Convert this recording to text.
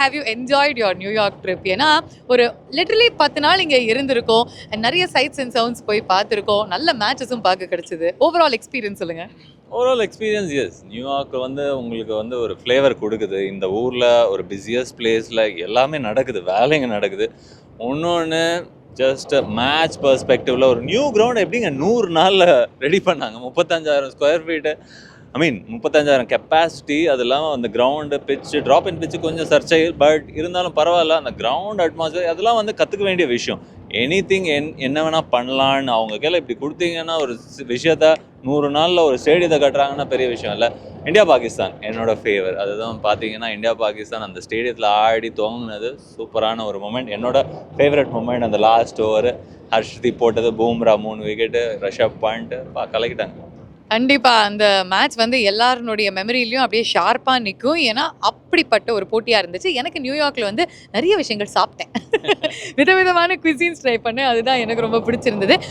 Have you enjoyed your New York trip ஏன்னா ஒரு literally பத்து நாள் இங்கே இருந்திருக்கோம். நிறைய சைட்ஸ் அண்ட் சவுண்ட்ஸ் போய் பார்த்துருக்கோம். நல்ல மேட்சஸும் பார்க்க கிடச்சிது. ஓவரால் எக்ஸ்பீரியன்ஸ் சொல்லுங்கள் overall experience as New York வந்து உங்களுக்கு வந்து ஒரு ஃப்ளேவர் கொடுக்குது. இந்த ஊரில் ஒரு பிஸியஸ்ட் பிளேஸில் எல்லாமே நடக்குது. வேலைங்க நடக்குது. இன்னொன்று ஜஸ்ட் மேட்ச் பர்ஸ்பெக்டிவ்ல ஒரு நியூ கிரவுண்ட் எப்படிங்க? நூறு நாளில் ரெடி பண்ணாங்க. முப்பத்தஞ்சாயிரம் ஸ்கொயர் ஃபீட்டு ஐ மீன் முப்பத்தஞ்சாயிரம் கெப்பாசிட்டி அதெல்லாம் அந்த கிரவுண்டு பிச்சு ட்ராப் இன் பிச்சு கொஞ்சம் சர்ச்சை பட் இருந்தாலும் பரவாயில்ல அந்த கிரவுண்ட் அட்மாஸ்பியர் அதெல்லாம் வந்து கற்றுக்க வேண்டிய விஷயம். எனி திங் என் என்ன வேணால் பண்ணலான்னு அவங்க கையில் இப்படி கொடுத்தீங்கன்னா ஒரு விஷயத்த நூறு நாளில் ஒரு ஸ்டேடியத்தை கட்டுறாங்கன்னா பெரிய விஷயம் இல்லை. இந்தியா பாகிஸ்தான் என்னோட ஃபேவர் அதுதான் பார்த்தீங்கன்னா இந்தியா பாகிஸ்தான் அந்த ஸ்டேடியத்தில் ஆடி துவங்கினது சூப்பரான ஒரு மூமெண்ட் என்னோட ஃபேவரட் மூமெண்ட் அந்த லாஸ்ட் ஓவர் ஹர்ஷ்தீப் போட்டது பூம்ரா மூணு விக்கெட்டு ரிஷப் பாயிண்ட்டு பா கலக்கிட்டாங்க. கண்டிப்பா. அந்த மேட்ச் வந்து எல்லாருனுடைய மெமரியிலையும் அப்படியே ஷார்ப்பா நிற்கும் ஏன்னா அப்படிப்பட்ட ஒரு போட்டியா இருந்துச்சு. எனக்கு நியூயார்க்ல வந்து நிறைய விஷயங்கள் சாப்பிட்டேன். விதவிதமான குவிசின்ஸ் ட்ரை பண்ணேன். அதுதான் எனக்கு ரொம்ப பிடிச்சிருந்தது.